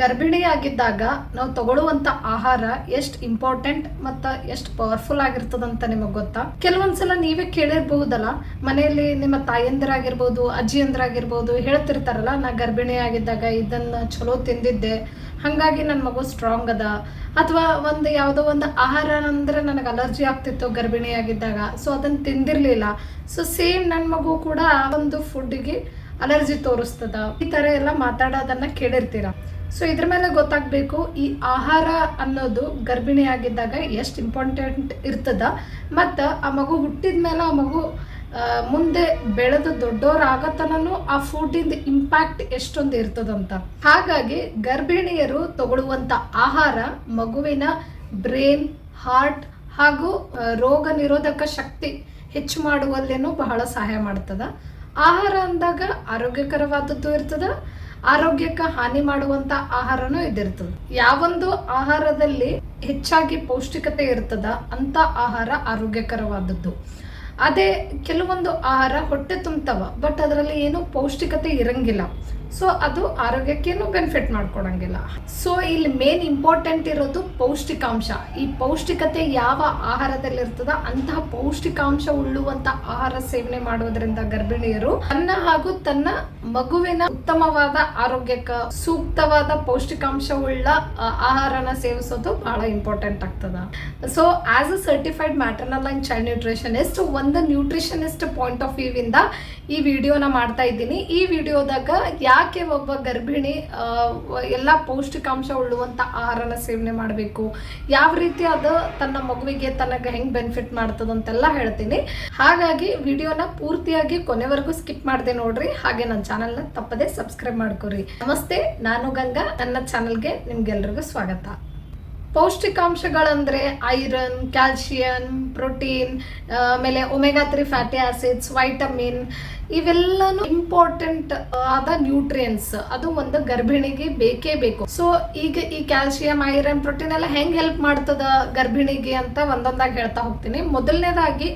ಗರ್ಭಿಣಿ ಆಗಿದ್ದಾಗ ನಾವು ತಗೊಳ್ಳುವಂತ ಆಹಾರ ಎಷ್ಟು ಇಂಪಾರ್ಟೆಂಟ್ ಮತ್ತು ಎಷ್ಟು ಪವರ್ಫುಲ್ ಆಗಿರ್ತದಂತ ನಿಮಗೆ ಗೊತ್ತಾ? ಕೆಲವೊಂದ್ಸಲ ನೀವೇ ಕೇಳಿರ್ಬಹುದಲ್ಲ, ಮನೆಯಲ್ಲಿ ನಿಮ್ಮ ತಾಯಂದಿರಾಗಿರ್ಬೋದು, ಅಜ್ಜಿಯಂದ್ರಾಗಿರ್ಬೋದು ಹೇಳ್ತಿರ್ತಾರಲ್ಲ, ನಾ ಗರ್ಭಿಣಿ ಆಗಿದ್ದಾಗ ಇದನ್ನ ಚಲೋ ತಿಂದಿದ್ದೆ, ಹಾಗಾಗಿ ನನ್ನ ಮಗು ಸ್ಟ್ರಾಂಗ್ ಅದ. ಅಥವಾ ಒಂದು ಯಾವುದೋ ಒಂದು ಆಹಾರ ಅಂದ್ರೆ ನನಗೆ ಅಲರ್ಜಿ ಆಗ್ತಿತ್ತು ಗರ್ಭಿಣಿ ಆಗಿದ್ದಾಗ ಸೊ ಅದನ್ನ ತಿಂದಿರಲಿಲ್ಲ. ಸೊ ಸೇಮ್ ನನ್ನ ಮಗು ಕೂಡ ಒಂದು ಫುಡ್ಗೆ ಅಲರ್ಜಿ ತೋರಿಸ್ತದ. ಈ ತರ ಎಲ್ಲ ಮಾತಾಡೋದನ್ನ ಕೇಳಿರ್ತೀರ? ಸೊ ಇದ್ರ ಮೇಲೆ ಗೊತ್ತಾಗಬೇಕು, ಈ ಆಹಾರ ಅನ್ನೋದು ಗರ್ಭಿಣಿಯಾಗಿದ್ದಾಗ ಎಷ್ಟು ಇಂಪಾರ್ಟೆಂಟ್ ಇರ್ತದ. ಮತ್ತು ಆ ಮಗು ಹುಟ್ಟಿದ ಮೇಲೆ ಆ ಮಗು ಮುಂದೆ ಬೆಳೆದು ದೊಡ್ಡವರಾಗತನೂ ಆ ಫುಡ್ಡಿಂದ ಇಂಪ್ಯಾಕ್ಟ್ ಎಷ್ಟೊಂದು ಇರ್ತದಂತ. ಹಾಗಾಗಿ ಗರ್ಭಿಣಿಯರು ತಗೊಳ್ಳುವಂತ ಆಹಾರ ಮಗುವಿನ ಬ್ರೈನ್ ಹಾರ್ಟ್ ಹಾಗೂ ರೋಗ ನಿರೋಧಕ ಶಕ್ತಿ ಹೆಚ್ಚು ಮಾಡುವಲ್ಲೇನೂ ಬಹಳ ಸಹಾಯ ಮಾಡ್ತದ. ಆಹಾರ ಅಂದಾಗ ಆರೋಗ್ಯಕರವಾದದ್ದು ಇರ್ತದ, ಆರೋಗ್ಯಕ್ಕೆ ಹಾನಿ ಮಾಡುವಂತ ಆಹಾರನೂ ಇದಿರ್ತದೆ. ಯಾವೊಂದು ಆಹಾರದಲ್ಲಿ ಹೆಚ್ಚಾಗಿ ಪೌಷ್ಟಿಕತೆ ಇರ್ತದ, ಅಂತ ಆಹಾರ ಆರೋಗ್ಯಕರವಾದದ್ದು. ಅದೇ ಕೆಲವೊಂದು ಆಹಾರ ಹೊಟ್ಟೆ ತುಂಬ್ತವ ಬಟ್ ಅದರಲ್ಲಿ ಏನು ಪೌಷ್ಟಿಕತೆ ಇರಂಗಿಲ್ಲ. ಸೊ ಅದು ಆರೋಗ್ಯಕ್ಕೇನು ಬೆನಿಫಿಟ್ ಮಾಡ್ಕೊಡಂಗಿಲ್ಲ. ಸೊ ಇಲ್ಲಿ ಮೇನ್ ಇಂಪಾರ್ಟೆಂಟ್ ಇರೋದು ಪೌಷ್ಟಿಕಾಂಶ. ಈ ಪೌಷ್ಟಿಕತೆ ಯಾವ ಆಹಾರದಲ್ಲಿ ಇರ್ತದ ಅಂತಹ ಪೌಷ್ಟಿಕಾಂಶ ಉಳ್ಳುವಂತ ಆಹಾರ ಸೇವನೆ ಮಾಡೋದ್ರಿಂದ ಗರ್ಭಿಣಿಯರು ತನ್ನ ಹಾಗೂ ತನ್ನ ಮಗುವಿನ ಉತ್ತಮವಾದ ಆರೋಗ್ಯಕ್ಕ ಸೂಕ್ತವಾದ ಪೌಷ್ಟಿಕಾಂಶ ಉಳ್ಳ ಆಹಾರನ ಸೇವಿಸೋದು ಬಹಳ ಇಂಪಾರ್ಟೆಂಟ್ ಆಗ್ತದ. So as a certified maternal and child nutritionist ಒಂದು ನ್ಯೂಟ್ರಿಷನಿಸ್ಟ್ ಪಾಯಿಂಟ್ ಆಫ್ ವ್ಯೂ ಇಂದ ಈ ವಿಡಿಯೋನ ಮಾಡ್ತಾ ಇದ್ದೀನಿ. ಈ ವಿಡಿಯೋದಾಗ ಯಾಕೆ ಒಬ್ಬ ಗರ್ಭಿಣಿ ಎಲ್ಲ ಪೌಷ್ಟಿಕಾಂಶ ಉಳ್ಳುವಂಥ ಆಹಾರನ ಸೇವನೆ ಮಾಡಬೇಕು? ಯಾವ ರೀತಿ ಅದು ತನ್ನ ಮಗುವಿಗೆ ತನಗೆ ಹೆಂಗೆ ಬೆನಿಫಿಟ್ ಮಾಡ್ತದಂತೆಲ್ಲ ಹೇಳ್ತೀನಿ. ಹಾಗಾಗಿ ವಿಡಿಯೋನ ಪೂರ್ತಿಯಾಗಿ ಕೊನೆವರೆಗೂ ಸ್ಕಿಪ್ ಮಾಡಿದೆ ನೋಡ್ರಿ. ಹಾಗೆ ನನ್ನ ಚಾನಲ್ನ ತಪ್ಪದೆ ಸಬ್ಸ್ಕ್ರೈಬ್ ಮಾಡ್ಕೊರಿ. ನಮಸ್ತೆ, ನಾನು ಗಂಗಾ. ನನ್ನ ಚಾನಲ್ಗೆ ನಿಮ್ಗೆಲ್ರಿಗೂ ಸ್ವಾಗತ. ಪೌಷ್ಟಿಕಾಂಶಗಳಂದ್ರೆ ಐರನ್, ಕ್ಯಾಲ್ಶಿಯಂ, ಪ್ರೋಟೀನ್ ಆಮೇಲೆ omega three fatty acids, vitamin ಇವೆಲ್ಲನೂ ಇಂಪಾರ್ಟೆಂಟ್ ಆದ ನ್ಯೂಟ್ರಿಯನ್ಸ್ ಅದು ಒಂದು ಗರ್ಭಿಣಿಗೆ ಬೇಕೇ ಬೇಕು. ಸೊ ಈಗ ಈ ಕ್ಯಾಲ್ಸಿಯಂ ಐರನ್, ಪ್ರೋಟೀನ್ ಎಲ್ಲ ಹೆಂಗ್ ಹೆಲ್ಪ್ ಮಾಡ್ತದ ಗರ್ಭಿಣಿಗೆ ಅಂತ ಒಂದೊಂದಾಗಿ ಹೇಳ್ತಾ ಹೋಗ್ತೀನಿ. ಮೊದಲನೇದಾಗಿ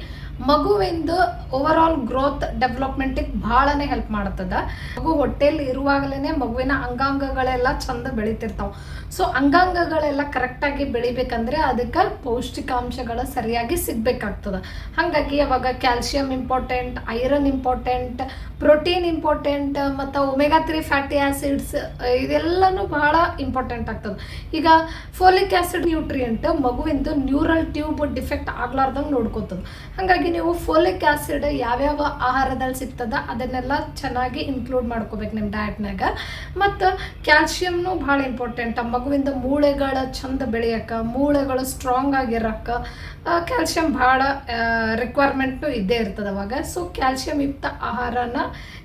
ಮಗುವಿಂದ ಓವರ್ ಆಲ್ ಗ್ರೋತ್ ಡೆವಲಪ್ಮೆಂಟಿಗೆ ಬಹಳನೇ ಹೆಲ್ಪ್ ಮಾಡ್ತದ. ಮಗು ಹೊಟ್ಟೆಲಿ ಇರುವಾಗಲೇ ಮಗುವಿನ ಅಂಗಾಂಗಗಳೆಲ್ಲ ಚಂದ ಬೆಳಿತಿರ್ತಾವ. ಸೊ ಅಂಗಾಂಗಗಳೆಲ್ಲ ಕರೆಕ್ಟಾಗಿ ಬೆಳಿಬೇಕಂದ್ರೆ ಅದಕ್ಕೆ ಪೌಷ್ಟಿಕಾಂಶಗಳು ಸರಿಯಾಗಿ ಸಿಗ್ಬೇಕಾಗ್ತದ. ಹಾಗಾಗಿ ಅವಾಗ calcium important iron important protein important ಮತ್ತು ಒಮೆಗಾ ತ್ರೀ ಫ್ಯಾಟಿ ಆಸಿಡ್ಸ್ ಇದೆಲ್ಲನೂ ಬಹಳ ಇಂಪಾರ್ಟೆಂಟ್ ಆಗ್ತದೆ. ಈಗ ಫೋಲಿಕ್ ಆಸಿಡ್ ನ್ಯೂಟ್ರಿಯೆಂಟ್ ಮಗುವಿಂದ ನ್ಯೂರಲ್ ಟ್ಯೂಬ್ ಡಿಫೆಕ್ಟ್ ಆಗ್ಲಾರ್ದಂಗೆ ನೋಡ್ಕೋತದ. ಹಾಗಾಗಿ ನೀವು ಫೋಲಿಕ್ ಆಸಿಡ್ ಯಾವ್ಯಾವ ಆಹಾರದಲ್ಲಿ ಸಿಗ್ತದ ಅದನ್ನೆಲ್ಲ ಚೆನ್ನಾಗಿ ಇನ್ಕ್ಲೂಡ್ ಮಾಡ್ಕೋಬೇಕು ನಿಮ್ಮ ಡಯಟ್ನಾಗ ಮತ್ತು ಕ್ಯಾಲ್ಸಿಯಂನು ಭಾಳ ಇಂಪಾರ್ಟೆಂಟ್ ಮಗುವಿಂದ ಮೂಳೆಗಳ ಚಂದ ಬೆಳೆಯಕ್ಕೆ ಮೂಳೆಗಳು ಸ್ಟ್ರಾಂಗ್ ಆಗಿರಕ್ಕೆ ಕ್ಯಾಲ್ಸಿಯಂ ಭಾಳ ರಿಕ್ವೈರ್ಮೆಂಟು ಇದ್ದೇ ಇರ್ತದೆ ಅವಾಗ. ಸೊ ಕ್ಯಾಲ್ಸಿಯಂ ಯುಕ್ತ ಆಹಾರನ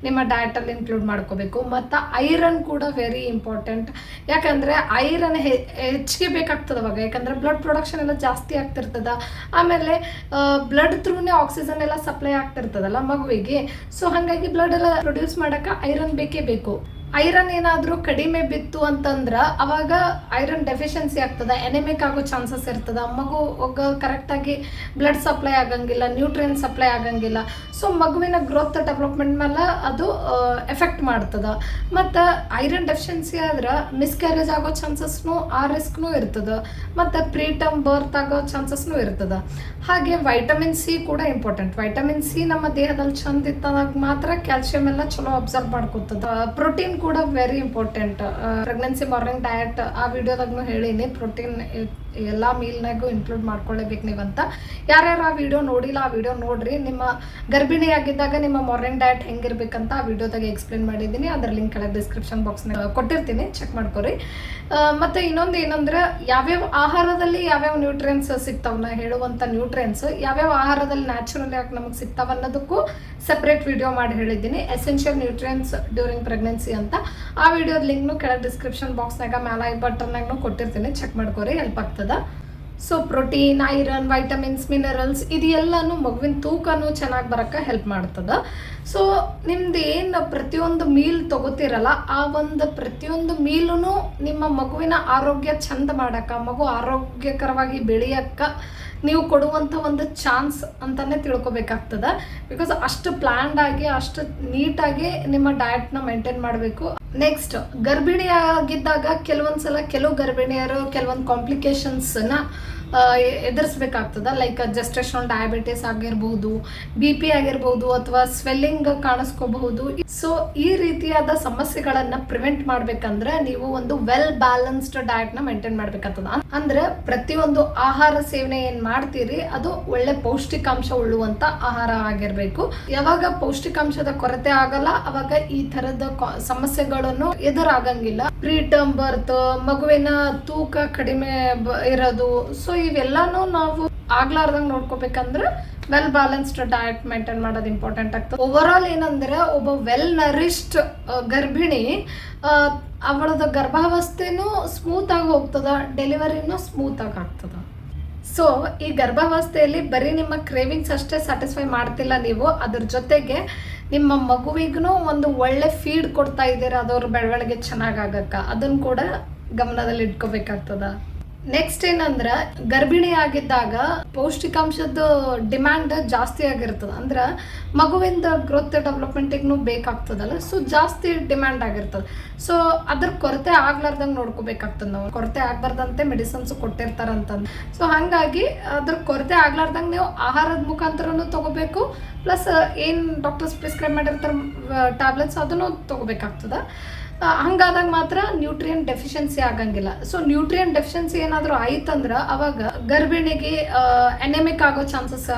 ನಿಮ್ಮ ಡಯಟಲ್ಲಿ ಇನ್ಕ್ಲೂಡ್ ಮಾಡ್ಕೋಬೇಕು. ಮತ್ತು ಐರನ್ ಕೂಡ ವೆರಿ ಇಂಪಾರ್ಟೆಂಟ್ ಯಾಕಂದರೆ ಐರನ್ ಹೆಚ್ಚಿಗೆ ಬೇಕಾಗ್ತದೆ ಅವಾಗ. ಯಾಕಂದರೆ ಬ್ಲಡ್ ಪ್ರೊಡಕ್ಷನ್ ಎಲ್ಲ ಜಾಸ್ತಿ ಆಗ್ತಿರ್ತದ. ಆಮೇಲೆ ಬ್ಲಡ್ ಥ್ರೂನೇ ಆಕ್ಸಿಜನ್ ಎಲ್ಲ ಸಪ್ಲೈ ಆಗ್ತಿರ್ತದಲ್ಲ ಮಗುವಿಗೆ. ಸೊ ಹಾಗಾಗಿ ಬ್ಲಡ್ ಎಲ್ಲ ಪ್ರೊಡ್ಯೂಸ್ ಮಾಡೋಕೆ ಐರನ್ ಬೇಕೇ ಬೇಕು. ಐರನ್ ಏನಾದರೂ ಕಡಿಮೆ ಬಿತ್ತು ಅಂತಂದ್ರೆ ಅವಾಗ ಐರನ್ ಡೆಫಿಷಿಯನ್ಸಿ ಆಗ್ತದೆ ಎನೆಮಿಕ್ ಆಗೋ ಚಾನ್ಸಸ್ ಇರ್ತದೆ. ಮಗು ಒಗ್ಗ ಕರೆಕ್ಟಾಗಿ ಬ್ಲಡ್ ಸಪ್ಲೈ ಆಗಂಗಿಲ್ಲ ನ್ಯೂಟ್ರಿಯನ್ ಸಪ್ಲೈ ಆಗಂಗಿಲ್ಲ. ಸೊ ಮಗುವಿನ ಗ್ರೋತ್ ಡೆವಲಪ್ಮೆಂಟ್ ಮೇಲೆ ಅದು ಎಫೆಕ್ಟ್ ಮಾಡ್ತದೆ. ಮತ್ತು ಐರನ್ ಡೆಫಿಷಿಯನ್ಸಿ ಆದ್ರೆ ಮಿಸ್ಕ್ಯಾರೇಜ್ ಆಗೋ ಚಾನ್ಸಸ್ನು ಆ ರಿಸ್ಕ್ನೂ ಇರ್ತದ. ಮತ್ತು ಪ್ರೀಟಮ್ ಬರ್ತ್ ಆಗೋ ಚಾನ್ಸಸ್ನು ಇರ್ತದೆ. ಹಾಗೆ ವೈಟಮಿನ್ ಸಿ ಕೂಡ ಇಂಪಾರ್ಟೆಂಟ್ ವೈಟಮಿನ್ ಸಿ ನಮ್ಮ ದೇಹದಲ್ಲಿ ಚಂದ ಇತ್ತದಾಗ ಮಾತ್ರ ಕ್ಯಾಲ್ಸಿಯಂ ಎಲ್ಲ ಚಲೋ ಅಬ್ಸರ್ವ್ ಮಾಡ್ಕೊತದೆ. ಪ್ರೋಟೀನ್ ಕೂಡ very important pregnancy morning diet ಆ ವಿಡಿಯೋದಾಗೂ ಹೇಳಿನಿ ಪ್ರೋಟೀನ್ ಎಲ್ಲ ಮೀಲ್ನಾಗೂ ಇನ್ಕ್ಲೂಡ್ ಮಾಡ್ಕೊಳ್ಳೇಬೇಕು ನೀವಂತ. ಯಾರ್ಯಾರು ಆ ವಿಡಿಯೋ ನೋಡಿಲ್ಲ, ಆ ವಿಡಿಯೋ ನೋಡ್ರಿ. ನಿಮ್ಮ ಗರ್ಭಿಣಿ ಆಗಿದ್ದಾಗ ನಿಮ್ಮ ಮಾರ್ನಿಂಗ್ ಡಯಟ್ ಹೆಂಗಿರ್ಬೇಕಂತ ಆ ವಿಡಿಯೋದಾಗ ಎಕ್ಸ್ಪ್ಲೇನ್ ಮಾಡಿದ್ದೀನಿ. ಅದ್ರ ಲಿಂಕ್ ಕೆಳಗೆ ಡಿಸ್ಕ್ರಿಪ್ಷನ್ ಬಾಕ್ಸ್ನ ಕೊಟ್ಟಿರ್ತೀನಿ. ಚೆಕ್ ಮಾಡ್ಕೊರಿ. ಮತ್ತೆ ಇನ್ನೊಂದು ಏನಂದ್ರೆ, ಯಾವ್ಯಾವ ಆಹಾರದಲ್ಲಿ ಯಾವ್ಯಾವ ನ್ಯೂಟ್ರಿಯನ್ಸ್ ಸಿಗ್ತಾವ ನಾ ಹೇಳುವಂಥ ನ್ಯೂಟ್ರಿಯನ್ಸ್ ಯಾವ್ಯಾವ ಆಹಾರದಲ್ಲಿ ನ್ಯಾಚುರಲ್ ಯಾಕೆ ನಮಗೆ ಸಿಗ್ತಾವ ಅನ್ನೋದಕ್ಕೂ ಸೆಪ್ರೇಟ್ ವಿಡಿಯೋ ಮಾಡಿ ಹೇಳಿದ್ದೀನಿ. ಎಸೆನ್ಷಿಯಲ್ ನ್ಯೂಟ್ರಿಯನ್ಸ್ ಡ್ಯೂರಿಂಗ್ ಪ್ರೆಗ್ನೆನ್ಸಿ ಅಂತ. ಆ ವಿಡಿಯೋದ ಲಿಂಕ್ನು ಕೆಳಗೆ ಡಿಸ್ಕ್ರಿಪ್ಷನ್ ಬಾಕ್ಸ್ನಾಗ ಮೇಲೆ ಐ ಬಟನ್ನಾಗೂ ಕೊಟ್ಟಿರ್ತೀನಿ. ಚೆಕ್ ಮಾಡ್ಕೊರಿ ಹೆಲ್ಪ್ ಆಗ್ತದ. So protein iron vitamins minerals ಇದೆಲ್ಲನೂ ಮಗುವಿನ ತೂಕನೂ ಚೆನ್ನಾಗಿ ಬರೋಕ್ಕೆ ಹೆಲ್ಪ್ ಮಾಡ್ತದೆ. ಸೊ ನಿಮ್ದು ಏನು ಪ್ರತಿಯೊಂದು ಮೀಲ್ ತಗೋತಿರಲ್ಲ, ಆ ಒಂದು ಪ್ರತಿಯೊಂದು ಮೀಲೂ ನಿಮ್ಮ ಮಗುವಿನ ಆರೋಗ್ಯ ಚಂದ ಮಾಡೋಕ್ಕೆ, ಮಗು ಆರೋಗ್ಯಕರವಾಗಿ ಬೆಳೆಯೋಕ್ಕೆ ನೀವು ಕೊಡುವಂಥ ಒಂದು ಚಾನ್ಸ್ ಅಂತಲೇ ತಿಳ್ಕೊಬೇಕಾಗ್ತದೆ. ಬಿಕಾಸ್ ಅಷ್ಟು ಪ್ಲ್ಯಾಂಡ್ ಆಗಿ, ಅಷ್ಟು ನೀಟಾಗಿ ನಿಮ್ಮ ಡಯಟ್ನ ಮೇಂಟೈನ್ ಮಾಡಬೇಕು. ನೆಕ್ಸ್ಟ್ ಗರ್ಭಿಣಿಯಾಗಿದ್ದಾಗ ಕೆಲವೊಂದ್ಸಲ ಕೆಲವು ಗರ್ಭಿಣಿಯರು ಕೆಲವೊಂದು ಕಾಂಪ್ಲಿಕೇಶನ್ಸ್ನ ಎದುರಿಸ್ಬೇಕಾಗ್ತದ? ಲೈಕ್ ಜಸ್ಟೇಷನಲ್ ಡಯಾಬಿಟಿಸ್ ಆಗಿರ್ಬೋದು ಬಿ ಪಿ ಆಗಿರ್ಬೋದು ಅಥವಾ ಸ್ವೆಲ್ಲಿಂಗ್ ಕಾಣಿಸ್ಕೋಬಹುದು. ಸೊ ಈ ರೀತಿಯಾದ ಸಮಸ್ಯೆಗಳನ್ನ ಪ್ರಿವೆಂಟ್ ಮಾಡ್ಬೇಕಂದ್ರೆ ನೀವು ಒಂದು ವೆಲ್ ಬ್ಯಾಲೆನ್ಸ್ಡ್ ಡಯಟ್ನ ಮೇಂಟೈನ್ ಮಾಡ್ಬೇಕಾಗ್ತದ. ಅಂದ್ರೆ ಪ್ರತಿಯೊಂದು ಆಹಾರ ಸೇವನೆ ಏನ್ ಮಾಡ್ತೀರಿ, ಅದು ಒಳ್ಳೆ ಪೌಷ್ಟಿಕಾಂಶ ಉಳ್ಳುವಂತ ಆಹಾರ ಆಗಿರ್ಬೇಕು. ಯಾವಾಗ ಪೌಷ್ಟಿಕಾಂಶದ ಕೊರತೆ ಆಗಲ್ಲ, ಅವಾಗ ಈ ತರದ ಸಮಸ್ಯೆಗಳನ್ನು ಎದುರಾಗಂಗಿಲ್ಲ. ಪ್ರೀ ಟರ್ಮ್ ಬರ್ತ್ ಮಗುವಿನ ತೂಕ ಕಡಿಮೆ ಇರೋದು. ಸೊ ಇವೆಲ್ಲಾನು ನಾವು ಆಗ್ಲಾರ್ದಂಗ್ ನೋಡ್ಕೋಬೇಕಂದ್ರೆ ವೆಲ್ ಬ್ಯಾಲೆನ್ಸ್ಡ್ ಡಯಟ್ ಮೇಂಟೈನ್ ಮಾಡೋದು ಇಂಪಾರ್ಟೆಂಟ್ ಆಗ್ತದೆ. ಓವರ್ ಆಲ್ ಏನಂದ್ರೆ ಒಬ್ಬ ವೆಲ್ ನರಿಶ್ಡ್ ಗರ್ಭಿಣಿ ಅವಳದ ಗರ್ಭಾವಸ್ಥೆನೂ ಸ್ಮೂತ್ ಆಗಿ ಹೋಗ್ತದ ಡೆಲಿವರಿನೂ ಸ್ಮೂತ್ ಆಗಿ ಆಗ್ತದ. ಸೊ ಈ ಗರ್ಭಾವಸ್ಥೆಯಲ್ಲಿ ಬರೀ ನಿಮ್ಮ ಕ್ರೇವಿಂಗ್ಸ್ ಅಷ್ಟೇ ಸ್ಯಾಟಿಸ್ಫೈ ಮಾಡ್ತಿಲ್ಲ ನೀವು, ಅದ್ರ ಜೊತೆಗೆ ನಿಮ್ಮ ಮಗುವಿಗೂ ಒಂದು ಒಳ್ಳೆ ಫೀಡ್ ಕೊಡ್ತಾ ಇದ್ದೀರಾ ಅದವ್ರ ಬೆಳವಣಿಗೆ ಚೆನ್ನಾಗಾಗಕ್ಕ ಅದನ್ನ ಕೂಡ ಗಮನದಲ್ಲಿ ಇಟ್ಕೋಬೇಕಾಗ್ತದ ನೆಕ್ಸ್ಟ್ ಏನಂದ್ರ ಗರ್ಭಿಣಿ ಆಗಿದ್ದಾಗ ಪೌಷ್ಟಿಕಾಂಶದ ಡಿಮ್ಯಾಂಡ್ ಜಾಸ್ತಿ ಆಗಿರ್ತದ. ಅಂದ್ರ, ಮಗುವಿಂದ ಗ್ರೋತ್ ಡೆವಲಪ್ಮೆಂಟಿಗೂ ಬೇಕಾಗ್ತದಲ್ಲ ಸೊ ಜಾಸ್ತಿ ಡಿಮ್ಯಾಂಡ್ ಆಗಿರ್ತದ. ಸೊ ಅದ್ರ ಕೊರತೆ ಆಗ್ಲಾರ್ದಂಗೆ ನೋಡ್ಕೋಬೇಕಾಗ್ತದ ನಾವು. ಕೊರತೆ ಆಗ್ಬಾರ್ದಂತೆ ಮೆಡಿಸನ್ಸ್ ಕೊಟ್ಟಿರ್ತಾರಂತಂದು. ಸೊ ಹಾಗಾಗಿ ಅದ್ರ ಕೊರತೆ ಆಗ್ಲಾರ್ದಂಗೆ ನೀವು ಆಹಾರದ ಮುಖಾಂತರನು ತಗೋಬೇಕು ಪ್ಲಸ್ ಏನು ಡಾಕ್ಟರ್ಸ್ ಪ್ರಿಸ್ಕ್ರೈಬ್ ಮಾಡಿರ್ತಾರೆ ಟ್ಯಾಬ್ಲೆಟ್ಸ್ ಅದನ್ನು ತಗೋಬೇಕಾಗ್ತದ. ಹಂಗಾದಾಗ ಮಾತ್ರ ನ್ಯೂಟ್ರಿಯನ್ ಡೆಫಿಷಿಯನ್ಸಿ ಆಗಂಗಿಲ್ಲ. ಸೊ ನ್ಯೂಟ್ರಿಯನ್ ಡೆಫಿಷಿಯನ್ಸಿ ಏನಾದರೂ ಆಯ್ತಂದ್ರ ಅವಾಗ ಗರ್ಭಿಣಿಗೆ ಎನೆಮಿಕ್ ಆಗೋ ಚಾನ್ಸಸ್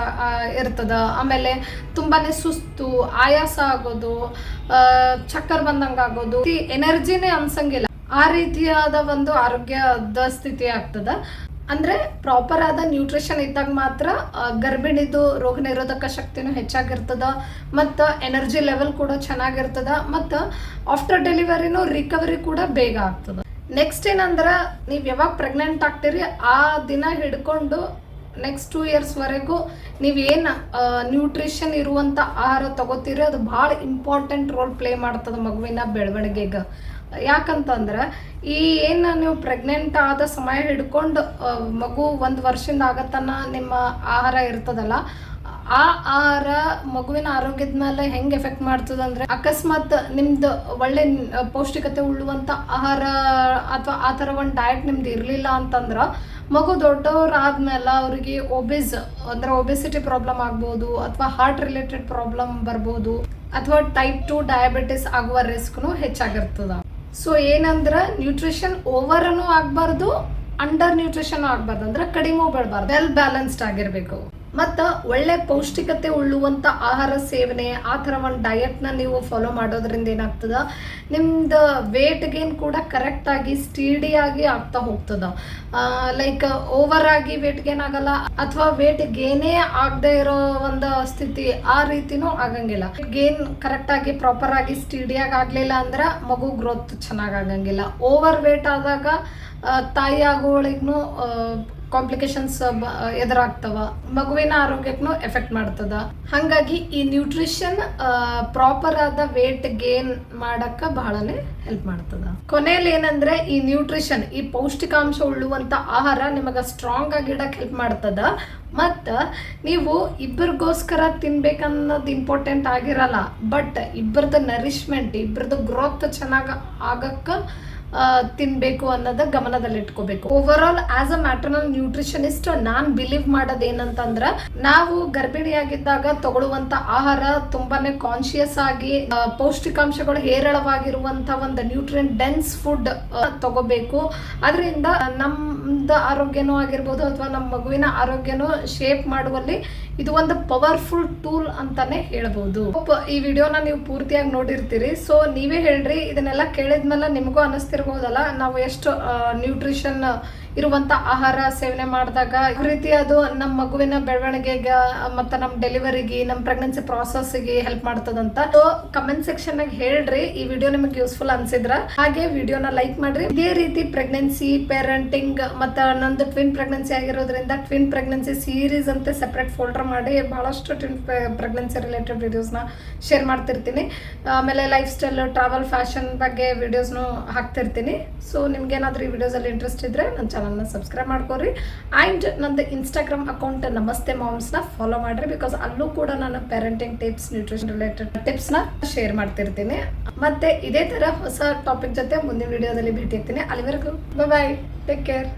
ಇರ್ತದ. ಆಮೇಲೆ ತುಂಬಾನೇ ಸುಸ್ತು, ಆಯಾಸ ಆಗೋದು ಚಕ್ಕರ್ ಬಂದಂಗ ಆಗೋದು. ಎನರ್ಜಿನೇ ಅನ್ಸಂಗಿಲ್ಲ. ಆ ರೀತಿಯಾದ ಒಂದು ಆರೋಗ್ಯದ ಸ್ಥಿತಿ ಆಗ್ತದ. ಅಂದ್ರೆ ಪ್ರಾಪರ್ ಆದ ನ್ಯೂಟ್ರಿಷನ್ ಇದ್ದಾಗ ಮಾತ್ರ ಗರ್ಭಿಣಿದು ರೋಗ ನಿರೋಧಕ ಶಕ್ತಿನೂ ಹೆಚ್ಚಾಗಿರ್ತದ, ಮತ್ತು ಎನರ್ಜಿ ಲೆವೆಲ್ ಕೂಡ ಚೆನ್ನಾಗಿರ್ತದ, ಮತ್ತು ಆಫ್ಟರ್ ಡೆಲಿವರಿನೂ ರಿಕವರಿ ಕೂಡ ಬೇಗ ಆಗ್ತದ. ನೆಕ್ಸ್ಟ್ ಏನಂದ್ರೆ, ನೀವು ಯಾವಾಗ ಪ್ರೆಗ್ನೆಂಟ್ ಆಗ್ತೀರಿ, ಆ ದಿನ ಹಿಡ್ಕೊಂಡು ನೆಕ್ಸ್ಟ್ ಟೂ ಇಯರ್ಸ್ವರೆಗೂ ನೀವೇನು ನ್ಯೂಟ್ರಿಷನ್ ಇರುವಂಥ ಆಹಾರ ತಗೋತೀರಿ, ಅದು ಭಾಳ ಇಂಪಾರ್ಟೆಂಟ್ ರೋಲ್ ಪ್ಲೇ ಮಾಡ್ತದೆ ಮಗುವಿನ ಬೆಳವಣಿಗೆಗೆ. ಯಾಕಂತಂದ್ರೆ ಈ ಏನು ನೀವು ಪ್ರೆಗ್ನೆಂಟ್ ಆದ ಸಮಯ ಹಿಡ್ಕೊಂಡು ಮಗು ಒಂದು ವರ್ಷದಿಂದ ಆಗತನ ನಿಮ್ಮ ಆಹಾರ ಇರ್ತದಲ್ಲ, ಆ ಆಹಾರ ಮಗುವಿನ ಆರೋಗ್ಯದ ಮೇಲೆ ಹೆಂಗೆ ಎಫೆಕ್ಟ್ ಮಾಡ್ತದಂದ್ರೆ ಅಕಸ್ಮಾತ್ ನಿಮ್ದು ಒಳ್ಳೆ ಪೌಷ್ಟಿಕತೆ ಉಳ್ಳುವಂತ ಆಹಾರ ಅಥವಾ ಆ ಥರ ಒಂದು ಡಯಟ್ ನಿಮ್ದು ಇರಲಿಲ್ಲ ಅಂತಂದ್ರೆ ಮಗು ದೊಡ್ಡವರಾದ್ಮೇಲೆ ಅವರಿಗೆ ಒಬೆಸ್ ಅಂದ್ರೆ ಒಬೆಸಿಟಿ ಪ್ರಾಬ್ಲಮ್ ಆಗ್ಬೋದು, ಅಥವಾ ಹಾರ್ಟ್ ರಿಲೇಟೆಡ್ ಪ್ರಾಬ್ಲಮ್ ಬರ್ಬೋದು, ಅಥವಾ ಟೈಪ್ ಟು ಡಯಾಬಿಟಿಸ್ ಆಗುವ ರಿಸ್ಕ್ನು ಹೆಚ್ಚಾಗಿರ್ತದ. ಸೊ ಏನಂದ್ರೆ ನ್ಯೂಟ್ರಿಷನ್ ಓವರನ್ನು ಆಗಬಾರ್ದು ಅಂಡರ್ ನ್ಯೂಟ್ರಿಷನ್ ಆಗಬಾರ್ದು. ಅಂದ್ರೆ ಕಡಿಮೆ ಬರ್ಬಾರ್ದು ವೆಲ್ ಬ್ಯಾಲೆನ್ಸ್ಡ್ ಆಗಿರ್ಬೇಕು. ಮತ್ತ ಒಳ್ಳೆ ಪೌಷ್ಟಿಕತೆ ಉಳ್ಳುವಂಥ ಆಹಾರ ಸೇವನೆ, ಆ ಥರ ಒಂದು ಡಯಟ್ನ ನೀವು ಫಾಲೋ ಮಾಡೋದ್ರಿಂದ ಏನಾಗ್ತದ? ನಿಮ್ದು ವೇಟ್ ಗೇನ್ ಕೂಡ ಕರೆಕ್ಟಾಗಿ ಸ್ಟೀಡಿಯಾಗಿ ಸ್ಟೀಡಿ ಆಗಿ ಆಗ್ತಾ ಹೋಗ್ತದೆ. ಲೈಕ್ ಓವರ್ ಆಗಿ ವೇಟ್ ಗೇನ್ ಆಗಲ್ಲ, ಅಥವಾ ವೇಟ್ ಗೇನೇ ಆಗದೆ ಇರೋ ಒಂದು ಸ್ಥಿತಿ ಆ ರೀತಿನೂ ಆಗಂಗಿಲ್ಲ. ಗೇನ್ ಕರೆಕ್ಟಾಗಿ ಪ್ರಾಪರ್ ಆಗಿ ಸ್ಟೀಡಿಯಾಗಿ ಆಗಲಿಲ್ಲ ಅಂದ್ರೆ ಮಗು ಗ್ರೋತ್ ಚೆನ್ನಾಗಿ ಆಗಂಗಿಲ್ಲ. ಓವರ್ ವೇಟ್ ಆದಾಗ ತಾಯಿ ಆಗೋಳಿಗೂ ಕಾಂಪ್ಲಿಕೇಶನ್ಸ್ ಎದುರಾಗ್ತವ. ಮಗುವಿನ ಆರೋಗ್ಯಕ್ಕೂ ಎಫೆಕ್ಟ್ ಮಾಡ್ತದ. ಹಾಗಾಗಿ ಈ ನ್ಯೂಟ್ರಿಷನ್ ಪ್ರಾಪರ್ ಆದ ವೇಟ್ ಗೇನ್ ಮಾಡಕ್ಕ ಬಹಳನೇ ಹೆಲ್ಪ್ ಮಾಡ್ತದ. ಕೊನೆಯಲ್ಲಿ ಏನಂದ್ರೆ ಈ ನ್ಯೂಟ್ರಿಷನ್ ಈ ಪೌಷ್ಟಿಕಾಂಶ ಉಳ್ಳುವಂತ ಆಹಾರ ನಿಮಗ ಸ್ಟ್ರಾಂಗ್ ಆಗಿ ಇಡಕ್ ಹೆಲ್ಪ್ ಮಾಡ್ತದ. ಮತ್ತು ನೀವು ಇಬ್ಬರಿಗೋಸ್ಕರ ತಿನ್ಬೇಕನ್ನೋದು ಇಂಪಾರ್ಟೆಂಟ್ ಆಗಿರಲ್ಲ. ಬಟ್ ಇಬ್ಬರದ ನರಿಶ್ಮೆಂಟ್ ಇಬ್ಬರದ್ದು ಗ್ರೋತ್ ಚೆನ್ನಾಗಿ ಆಗಕ್ಕ ತಿನ್ಬೇಕು ಅನ್ನೋದ ಗಮನದಲ್ಲಿ ಇಟ್ಕೋಬೇಕು overall as a maternal nutritionist non believe ಮಾಡೋದು ಏನಂತಂದ್ರ ನಾವು ಗರ್ಭಿಣಿಯಾಗಿದ್ದಾಗ ತಗೊಳ್ಳುವಂತ ಆಹಾರ ತುಂಬಾನೇ ಕಾನ್ಶಿಯಸ್ ಆಗಿ ಪೌಷ್ಟಿಕಾಂಶಗಳು ಹೇರಳವಾಗಿರುವಂತ ಒಂದು ನ್ಯೂಟ್ರಿಯನ್ ಡೆನ್ಸ್ ಫುಡ್ ತಗೋಬೇಕು. ಅದರಿಂದ ನಮ್ದು ಆರೋಗ್ಯನೂ ಆಗಿರ್ಬೋದು ಅಥವಾ ನಮ್ಮ ಮಗುವಿನ ಆರೋಗ್ಯನೂ ಶೇಪ್ ಮಾಡುವಲ್ಲಿ ಇದು ಒಂದು ಪವರ್ಫುಲ್ ಟೂಲ್ ಅಂತಾನೆ ಹೇಳ್ಬೋದು. ಈ ವಿಡಿಯೋನ ನೀವು ಪೂರ್ತಿಯಾಗಿ ನೋಡಿರ್ತೀರಿ. ಸೊ ನೀವೇ ಹೇಳ್ರಿ, ಇದನ್ನೆಲ್ಲ ಕೇಳಿದ್ಮೇಲೆ ನಿಮಗೂ ಅನಿಸ್ತಿರ್ಬೋದಲ್ಲ, ನಾವು ಎಷ್ಟು ನ್ಯೂಟ್ರಿಷನ್ ಇರುವಂತ ಆಹಾರ ಸೇವನೆ ಮಾಡಿದಾಗ ರೀತಿ ಅದು ನಮ್ಮ ಮಗುವಿನ ಬೆಳವಣಿಗೆಗೆ ಮತ್ತೆ ನಮ್ಮ ಡೆಲಿವರಿಗೆ ನಮ್ಮ ಪ್ರೆಗ್ನೆನ್ಸಿ ಪ್ರಾಸೆಸ್ಗೆ ಹೆಲ್ಪ್ ಮಾಡ್ತದಂತ. ಸೊ ಕಮೆಂಟ್ ಸೆಕ್ಷನ್ ಆಗಿ ಹೇಳ್ರಿ, ಈ ವಿಡಿಯೋ ನಿಮಗೆ ಯೂಸ್ಫುಲ್ ಅನ್ಸಿದ್ರ. ಹಾಗೆ ವಿಡಿಯೋನ ಲೈಕ್ ಮಾಡ್ರಿ. ಇದೇ ರೀತಿ ಪ್ರೆಗ್ನೆನ್ಸಿ ಪೇರೆಂಟಿಂಗ್ ಮತ್ತೆ ನಂದು ಟ್ವಿನ್ ಪ್ರೆಗ್ನೆನ್ಸಿ ಆಗಿರೋದ್ರಿಂದ ಟ್ವಿನ್ ಪ್ರೆಗ್ನೆನ್ಸಿ ಸೀರೀಸ್ ಅಂತ ಸೆಪರೇಟ್ ಫೋಲ್ಡರ್ ಮಾಡಿ ಬಹಳಷ್ಟು ಟ್ವಿನ್ ಪ್ರೆಗ್ನೆನ್ಸಿ ರಿಲೇಟೆಡ್ ವಿಡಿಯೋಸ್ನ ಶೇರ್ ಮಾಡ್ತಿರ್ತೀನಿ. ಆಮೇಲೆ ಲೈಫ್ ಸ್ಟೈಲ್ ಟ್ರಾವೆಲ್ ಫ್ಯಾಷನ್ ಬಗ್ಗೆ ವಿಡಿಯೋಸ್ನು ಹಾಕ್ತಿರ್ತೀನಿ. ಸೊ ನಿಮ್ಗೆ ಏನಾದ್ರೂ ಈ ವಿಡಿಯೋಸಲ್ಲಿ ಇಂಟ್ರೆಸ್ಟ್ ಇದ್ರೆ ನನ್ನ ಚಾನಲ್ ಚಾನಲ್ನ ಸಬ್ಸ್ಕ್ರೈಬ್ ಮಾಡ್ಕೊರಿ ಆ್ಯಂಡ್ ನಂದು ಇನ್ಸ್ಟಾಗ್ರಾಮ್ ಅಕೌಂಟ್ ನಮಸ್ತೆ ಮಾಮ್ಸ್ನ ಫಾಲೋ ಮಾಡಿರಿ ಬಿಕಾಸ್ ಅಲ್ಲೂ ಕೂಡ ನಾನು ಪೇರೆಂಟಿಂಗ್ ಟಿಪ್ಸ್ ನ್ಯೂಟ್ರಿಷನ್ ರಿಲೇಟೆಡ್ ಟಿಪ್ಸ್ನ ಶೇರ್ ಮಾಡ್ತಿರ್ತೀನಿ. ಮತ್ತು ಇದೇ ಥರ ಹೊಸ ಟಾಪಿಕ್ ಜೊತೆ ಮುಂದಿನ ವಿಡಿಯೋದಲ್ಲಿ ಭೇಟಿ ಆಗ್ತೀನಿ ಅಲ್ಲಿವರೆಗೂ ಬಾಯ್ ಟೇಕ್ ಕೇರ್